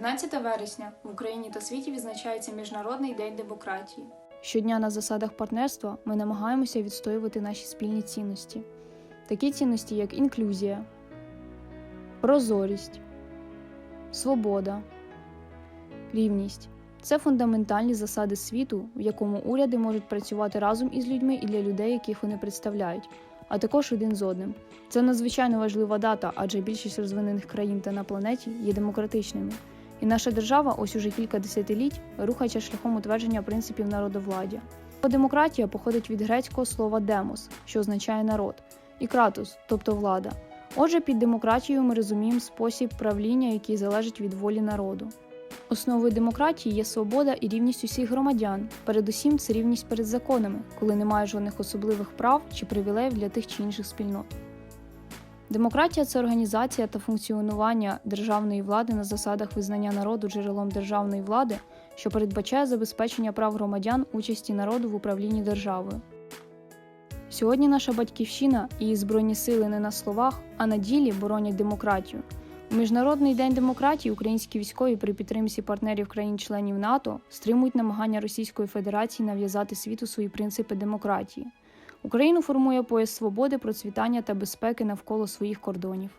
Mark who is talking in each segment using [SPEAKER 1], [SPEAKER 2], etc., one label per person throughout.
[SPEAKER 1] 19 вересня в Україні та світі відзначається Міжнародний день демократії.
[SPEAKER 2] Щодня на засадах партнерства ми намагаємося відстоювати наші спільні цінності, такі цінності, як інклюзія, прозорість, свобода, рівність. Це фундаментальні засади світу, в якому уряди можуть працювати разом із людьми і для людей, яких вони представляють, а також один з одним. Це надзвичайно важлива дата, адже більшість розвинених країн та на планеті є демократичними. І наша держава ось уже кілька десятиліть рухається шляхом утвердження принципів народовладдя. Демократія походить від грецького слова демос, що означає народ, і кратус, тобто влада. Отже, під демократією ми розуміємо спосіб правління, який залежить від волі народу. Основою демократії є свобода і рівність усіх громадян. Передусім, це рівність перед законами, коли немає жодних особливих прав чи привілеїв для тих чи інших спільнот. Демократія це організація та функціонування державної влади на засадах визнання народу джерелом державної влади, що передбачає забезпечення прав громадян участі народу в управлінні державою. Сьогодні наша батьківщина і її збройні сили не на словах, а на ділі боронять демократію. У Міжнародний день демократії українські військові при підтримці партнерів країн-членів НАТО стримують намагання Російської Федерації нав'язати світу свої принципи демократії. Україну формує пояс свободи, процвітання та безпеки навколо своїх кордонів.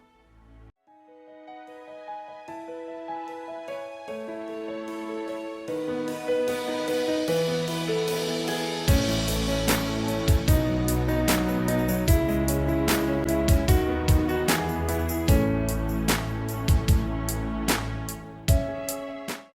[SPEAKER 2] Thank you.